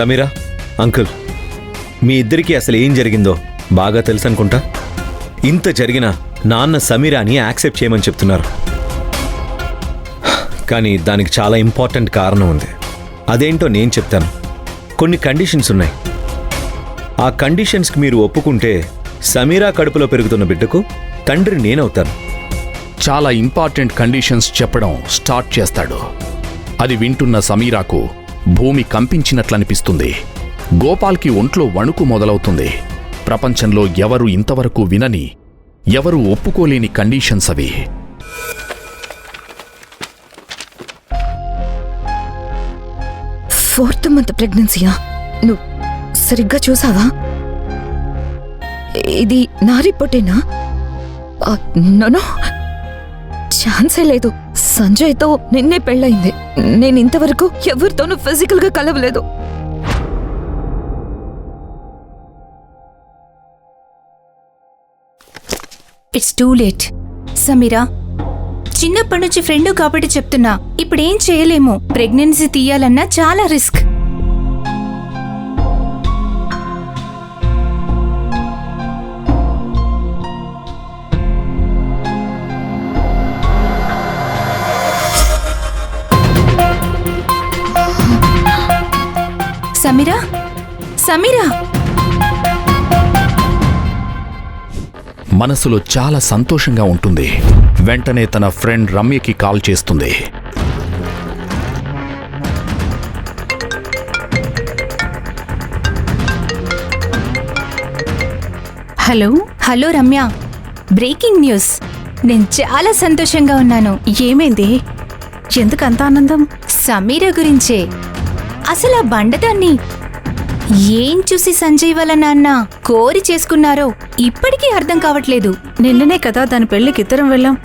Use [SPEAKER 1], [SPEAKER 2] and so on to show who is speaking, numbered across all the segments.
[SPEAKER 1] Sameera uncle మీ ఇద్దరికీ అసలు ఏం జరిగిందో బాగా తెలుసు అనుకుంటా ఇంత జరిగినా నాన్న సమీరాని యాక్సెప్ట్ చేయమని చెప్తున్నారు. కానీ దానికి చాలా ఇంపార్టెంట్ కారణం ఉంది. అదేంటో నేను చెప్తాను. కొన్ని కండిషన్స్ ఉన్నాయి. ఆ కండిషన్స్కి మీరు ఒప్పుకుంటే సమీరా కడుపులో పెరుగుతున్న బిడ్డకు తండ్రి నేనవుతాను.
[SPEAKER 2] చాలా ఇంపార్టెంట్ కండిషన్స్ చెప్పడం స్టార్ట్ చేస్తాడు. అది వింటున్న సమీరాకు భూమి కంపించినట్లనిపిస్తుంది. గోపాల్కి ఒంట్లో వణుకు మొదలవుతుంది. ప్రపంచంలో ఎవరు ఇంతవరకు వినని ఎవరు ఒప్పుకోలేని కండిషన్స్ అవి.
[SPEAKER 3] ఫోర్త్ మంత్ ప్రెగ్నెన్సీయా? నువ్వు సరిగ్గా చూసావా? ఇది నా రిపోర్టేనా? నోనో ఛాన్సే లేదు. సంజయ్తో నిన్నే పెళ్ళయింది. నేను ఇంతవరకు ఎవరితోనూ ఫిజికల్గా కలవలేదు.
[SPEAKER 4] ఇట్స్ టూ లేట్ సమీరా చిన్నప్పటి నుంచి ఫ్రెండ్ కాబట్టి చెప్తున్నా. ఇప్పుడేం చేయలేము. ప్రెగ్నెన్సీ తీయాలన్నా చాలా రిస్క్ సమీరా.
[SPEAKER 2] మనసులో చాలా సంతోషంగా ఉంటుంది. వెంటనే తన ఫ్రెండ్ రమ్యకి కాల్ చేస్తుంది.
[SPEAKER 4] Hello? Hello Ramya. Breaking news. నేను చాలా సంతోషంగా ఉన్నాను.
[SPEAKER 5] ఏమైంది? ఎందుకు అంత ఆనందం?
[SPEAKER 4] సమీర గురించే. అసలు ఆ బండదాన్ని ఏం చూసి సంజయ్ వాళ్ళ నాన్న కోరి చేసుకున్నారో ఇప్పటికీ అర్థం కావట్లేదు.
[SPEAKER 5] నిన్ననే కదా దాని పెళ్ళికి ఇద్దరం వెళ్ళాం.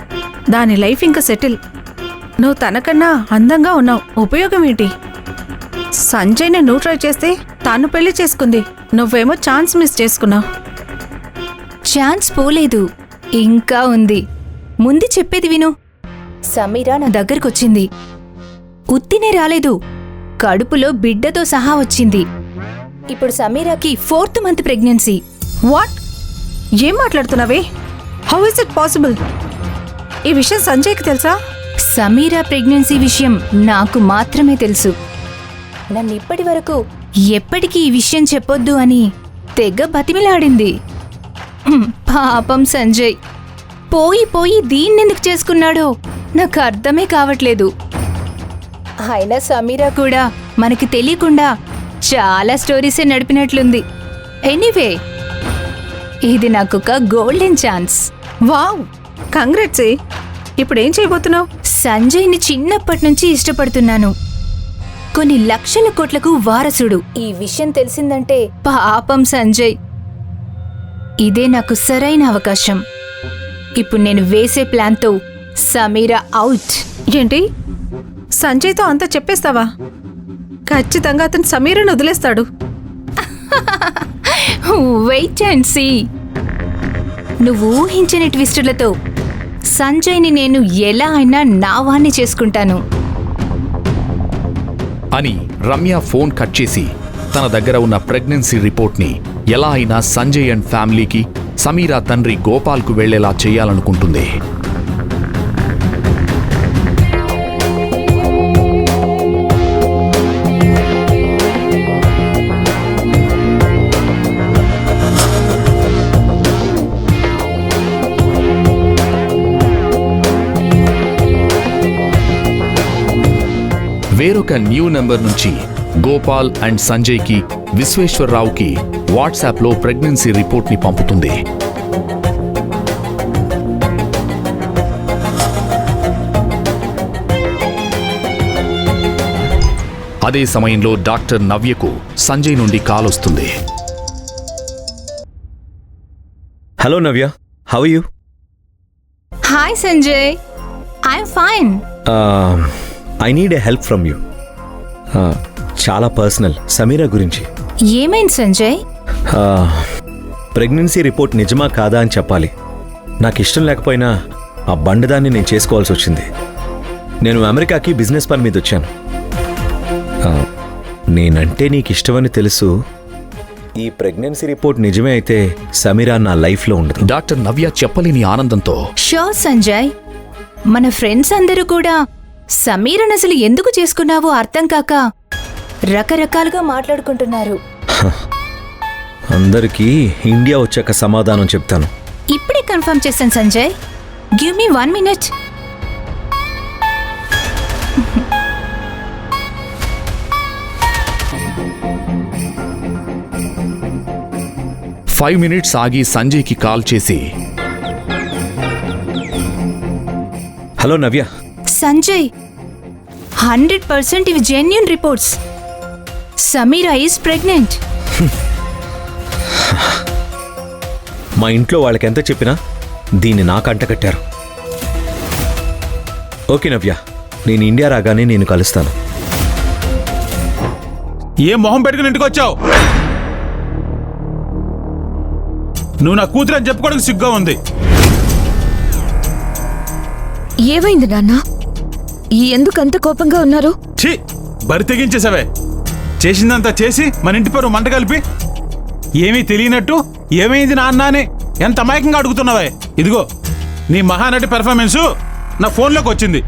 [SPEAKER 5] దాని లైఫ్ ఇంకా సెటిల్. నువ్వు తనకన్నా అందంగా ఉన్నావు. ఉపయోగం ఏంటి? సంజయ్ని నువ్వు ట్రై చేస్తే తాను పెళ్ళి చేసుకుంది. నువ్వేమో ఛాన్స్ మిస్ చేసుకున్నావు.
[SPEAKER 4] ఛాన్స్ పోలేదు. ఇంకా ఉంది. ముందు చెప్పేది విను. సమీరా నా దగ్గరకొచ్చింది. ఉత్తినే రాలేదు. కడుపులో బిడ్డతో సహా వచ్చింది. ఇప్పుడు సమీరాకి ఫోర్త్ మంత్ ప్రెగ్నెన్సీ.
[SPEAKER 5] వాట్? ఏం మాట్లాడుతున్నావే? హౌ ఇస్ ఇట్ పాసిబుల్ ఈ విషయం సంజయ్కి తెలుసా?
[SPEAKER 4] సమీరా ప్రెగ్నెన్సీ విషయం నాకు మాత్రమే తెలుసు. నన్ను ఇప్పటి వరకు ఎప్పటికీ ఈ విషయం చెప్పొద్దు అని తెగ బతిమిలాడింది. హ్మ్, పాపం సంజయ్. పోయి పోయి దీన్నెందుకు చేసుకున్నాడో నాకు అర్థమే కావట్లేదు. అయినా సమీరా కూడా మనకి తెలియకుండా చాలా స్టోరీసే నడిపినట్లుంది. ఎనీవే ఇది నాకొక గోల్డెన్ ఛాన్స్
[SPEAKER 5] వావ్! కంగ్రాట్స్ ఇప్పుడు ఏం చేయబోతున్నావు?
[SPEAKER 4] సంజయ్ని చిన్నప్పటి నుంచి ఇష్టపడుతున్నాను. కొన్ని లక్షల కోట్లకు వారసుడు. ఈ విషయం తెలిసిందంటే పాపం సంజయ్. ఇదే నాకు సరైన అవకాశం. ఇప్పుడు నేను వేసే ప్లాన్తో సమీరా అవుట్
[SPEAKER 5] ఏంటి? సంజయ్తో అంతా చెప్పేస్తావా? ఖచ్చితంగా అతను సమీరను వదిలేస్తాడు.
[SPEAKER 4] వెయిట్ అండ్ సీ నువ్వు ఊహించని ట్విస్టులతో సంజయ్ని నేను ఎలా అయినా నా వాణ్ణి చేసుకుంటాను.
[SPEAKER 2] అని రమ్య ఫోన్ కట్ చేసి తన దగ్గర ఉన్న ప్రెగ్నెన్సీ రిపోర్ట్ని ఎలా అయినా సంజయ్ అండ్ ఫ్యామిలీకి సమీరా తండ్రి గోపాల్కు వెళ్ళేలా చేయాలనుకుంటుంది. వేరొక న్యూ నెంబర్ నుంచి గోపాల్ అండ్ సంజయ్కి విశ్వేశ్వరరావుకి వాట్సాప్లో ప్రెగ్నెన్సీ రిపోర్ట్ని పంపుతుంది. అదే సమయంలో డాక్టర్ నవ్యకు సంజయ్ నుండి కాల్ వస్తుంది.
[SPEAKER 1] Hello Navya how you?
[SPEAKER 4] Hi Sanjay. I'm fine
[SPEAKER 1] I need a help from you చాలా పర్సనల్ సమీరా గురించి.
[SPEAKER 4] ఏమైంది సంజయ్?
[SPEAKER 1] ప్రెగ్నెన్సీ రిపోర్ట్ నిజమా కాదా అని చెప్పాలి. నాకు ఇష్టం లేకపోయినా ఆ బండదాన్ని నేను చేసుకోవాల్సి వచ్చింది. నేను అమెరికాకి బిజినెస్ పని మీద వచ్చాను. ఆ, నేనంటే నీకు ఇష్టమని తెలుసు. ఈ ప్రెగ్నెన్సీ రిపోర్ట్ నిజమే అయితే సమీరా నా లైఫ్లో ఉండదు.
[SPEAKER 2] డాక్టర్ నవ్య చెప్పలేని ఆనందంతో
[SPEAKER 4] షూర్ సంజయ్. మన ఫ్రెండ్స్ అందరూ కూడా సమీరన్ అసలు ఎందుకు చేసుకున్నావో అర్థం కాక రకరకాలుగా మాట్లాడుకుంటున్నారు.
[SPEAKER 1] అందరికీ ఇండియా వచ్చాక సమాధానం చెప్తాను.
[SPEAKER 4] ఇప్పుడే కన్ఫర్మ్ చేశాను Sanjay. Give me one minute
[SPEAKER 2] five minutes ఆగి సంజయ్కి కాల్ చేసి
[SPEAKER 1] hello Navya
[SPEAKER 4] Sanjay. Hundred percent ఇవి genuine reports Sameera is pregnant
[SPEAKER 1] మా ఇంట్లో వాళ్ళకి ఎంత చెప్పినా దీన్ని నాకు అంటకట్టారు ఓకే నవ్య నేను ఇండియా రాగానే నేను కలుస్తాను.
[SPEAKER 6] ఏ మొహం పెట్టుకుని ఇంటికి వచ్చావు? నువ్వు నా కూతురు అని చెప్పుకోవడానికి సిగ్గా ఉంది.
[SPEAKER 3] ఏమైంది నాన్న? ఎందుకు అంత కోపంగా ఉన్నారు?
[SPEAKER 6] ఛీ! బరి తెగించేసావే చేసిందంతా చేసి మన ఇంటి పేరు మంట కలిపి. ఏమీ తెలియనట్టు ఏమైంది నాన్న అని ఎంత అమాయకంగా అడుగుతున్నావే? ఇదిగో నీ మహానటి పెర్ఫార్మెన్సు నా ఫోన్లోకి వచ్చింది.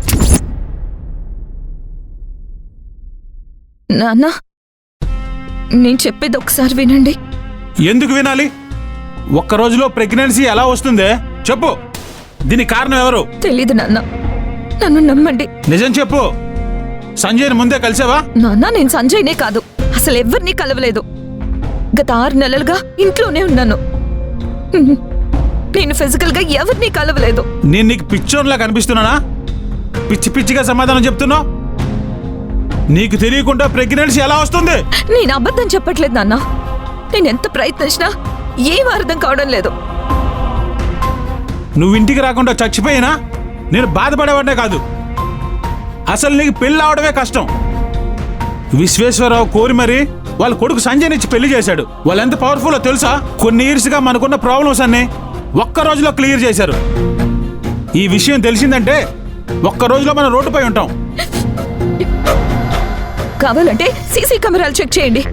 [SPEAKER 3] నాన్న నేను చెప్పేది ఒకసారి వినండి.
[SPEAKER 6] ఎందుకు వినాలి? ఒక్క రోజులో ప్రెగ్నెన్సీ ఎలా వస్తుందే? చెప్పు. దీనికి కారణం ఎవరు?
[SPEAKER 3] తెలీదు నాన్న. నన్ను నమ్మండి.
[SPEAKER 6] నిజం చెప్పు. సంజయ్ని ముందే కలిసావా?
[SPEAKER 3] నాన్న నేను సంజయ్నే కాదు. అసలు ఎవరిని కలవలేదు. గత ఆరు నెలలుగా ఇంట్లోనే ఉన్నాను. నేను ఫిజికల్గా ఎవరిని కలవలేదు.
[SPEAKER 6] నేను నీకు పిచ్చోన్లా కనిపిస్తున్నానా? పిచ్చి పిచ్చిగా సమాధానం చెప్తున్నావు? నీకు తెలియకుండా ప్రెగ్నెన్సీ ఎలా వస్తుంది?
[SPEAKER 3] నేను అబద్ధం చెప్పట్లేదు నాన్న. నేను ఎంత ప్రయత్నించినా ఏం అర్థం కావడం లేదు.
[SPEAKER 6] నువ్వు ఇంటికి రాకుండా చచ్చిపోయినా? నేను బాధపడేవాడే కాదు. అసలు నీకు పెళ్ళి అవడమే కష్టం. విశ్వేశ్వరరావు కోరి మరి వాళ్ళ కొడుకు సంజయ్ ఇచ్చి పెళ్ళి చేశాడు. వాళ్ళు ఎంత పవర్ఫుల్లో తెలుసా? కొన్ని ఇయర్స్గా మనకున్న ప్రాబ్లమ్స్ అన్ని ఒక్క రోజులో క్లియర్ చేశారు. ఈ విషయం తెలిసిందంటే ఒక్క రోజులో మనం రోడ్డుపై ఉంటాం.
[SPEAKER 3] కావాలంటే సీసీ కెమెరాలు చెక్ చేయండి.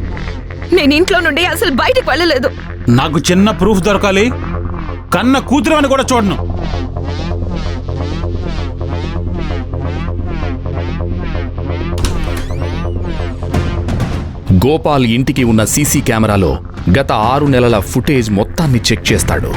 [SPEAKER 3] నేను ఇంట్లో నుండి అసలు బయటికి వెళ్ళలేదు.
[SPEAKER 6] నాకు చిన్న ప్రూఫ్ దొరకాలి. కన్న కూతురు అని కూడా చూడను.
[SPEAKER 2] గోపాల్ ఇంటికి ఉన్న సీసీ కెమెరాలో గత ఆరు నెలల ఫుటేజ్ మొత్తాన్ని చెక్ చేస్తాడు.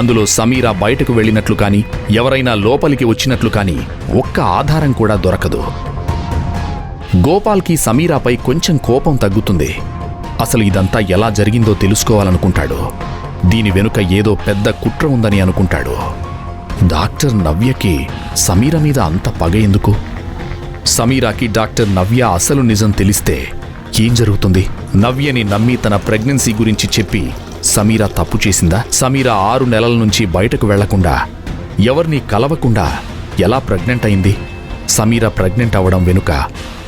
[SPEAKER 2] అందులో సమీరా బయటకు వెళ్ళినట్లు కానీ ఎవరైనా లోపలికి వచ్చినట్లు కానీ ఒక్క ఆధారం కూడా దొరకదు. గోపాల్కి సమీరాపై కొంచెం కోపం తగ్గుతుంది. అసలు ఇదంతా ఎలా జరిగిందో తెలుసుకోవాలనుకుంటాడు. దీని వెనుక ఏదో పెద్ద కుట్ర ఉందని అనుకుంటాడు. డాక్టర్ నవ్యకి సమీర మీద అంత పగ ఎందుకు? సమీరాకి డాక్టర్ నవ్య అసలు నిజం తెలిస్తే ఏం జరుగుతుంది? నవ్యని నమ్మి తన ప్రెగ్నెన్సీ గురించి చెప్పి సమీరా తప్పు చేసిందా? సమీరా ఆరు నెలల నుంచి బయటకు వెళ్ళకుండా ఎవరిని కలవకుండా ఎలా ప్రెగ్నెంట్ అయింది? సమీరా ప్రెగ్నెంట్ అవ్వడం వెనుక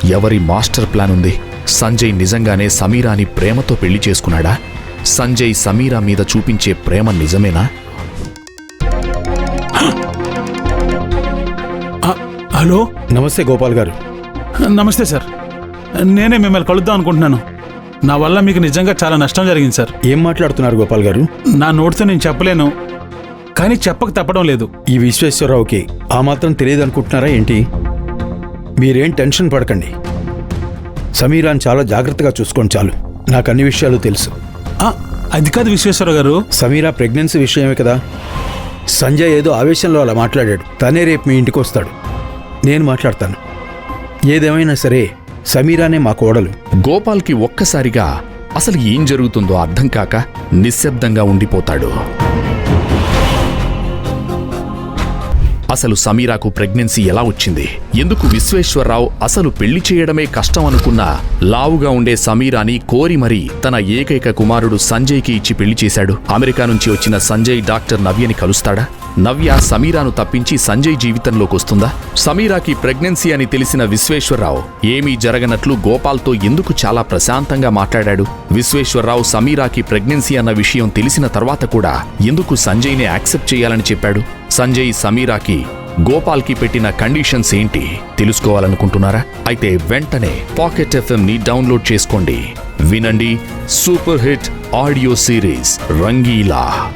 [SPEAKER 2] ఎవరి మాస్టర్ ప్లాన్ ఉంది? సంజయ్ నిజంగానే సమీరాని ప్రేమతో పెళ్ళి చేసుకున్నాడా? సంజయ్ సమీరా మీద చూపించే ప్రేమ నిజమేనా?
[SPEAKER 6] హలో?
[SPEAKER 7] నమస్తే గోపాల్ గారు.
[SPEAKER 6] నమస్తే సార్. నేనే మిమ్మల్ని కలుద్దాం అనుకుంటున్నాను. నా వల్ల మీకు నిజంగా చాలా నష్టం జరిగింది సార్.
[SPEAKER 7] ఏం మాట్లాడుతున్నారు గోపాల్ గారు?
[SPEAKER 6] నా నోటితో నేను చెప్పలేను కానీ చెప్పక తప్పడం లేదు.
[SPEAKER 7] ఈ విశ్వేశ్వరరావుకి ఆ మాత్రం తెలియదు అనుకుంటున్నారా ఏంటి? మీరేం టెన్షన్ పడకండి. సమీరాన్ చాలా జాగ్రత్తగా చూసుకోండి చాలు. నాకు అన్ని విషయాలు తెలుసు.
[SPEAKER 6] ఆ, అది కాదు విశ్వేశ్వర గారు.
[SPEAKER 7] సమీరా ప్రెగ్నెన్సీ విషయమే కదా? సంజయ్ ఏదో ఆవేశంలో అలా మాట్లాడాడు. తనే రేపు మీ ఇంటికి వస్తాడు. నేను మాట్లాడతాను. ఏదేమైనా సరే సమీరానే మా కోడలు.
[SPEAKER 2] గోపాల్కి ఒక్కసారిగా అసలు ఏం జరుగుతుందో అర్థం కాక నిశ్శబ్దంగా ఉండిపోతాడు. అసలు సమీరాకు ప్రెగ్నెన్సీ ఎలా వచ్చింది? ఎందుకు విశ్వేశ్వరరావు అసలు పెళ్ళి చేయడమే కష్టం అనుకున్న లావుగా ఉండే సమీరాని కోరి మరీ తన ఏకైక కుమారుడు సంజయ్కి ఇచ్చి పెళ్ళి చేశాడు? అమెరికా నుంచి వచ్చిన సంజయ్ డాక్టర్ నవ్యని కలుస్తాడా? నవ్య సమీరాను తప్పించి సంజయ్ జీవితంలోకి వస్తుందా? సమీరాకి ప్రెగ్నెన్సీ అని తెలిసిన విశ్వేశ్వరరావు ఏమీ జరగనట్లు గోపాల్తో ఎందుకు చాలా ప్రశాంతంగా మాట్లాడాడు? విశ్వేశ్వరరావు సమీరాకి ప్రెగ్నెన్సీ అన్న విషయం తెలిసిన తర్వాత కూడా ఎందుకు సంజయ్ని యాక్సెప్ట్ చేయాలని చెప్పాడు? సంజయ్ సమీరాకి గోపాల్కి పెట్టిన కండిషన్స్ ఏంటి తెలుసుకోవాలనుకుంటున్నారా? అయితే వెంటనే పాకెట్ ఎఫ్ఎంని డౌన్లోడ్ చేసుకోండి. వినండి super hit audio series Rangeela.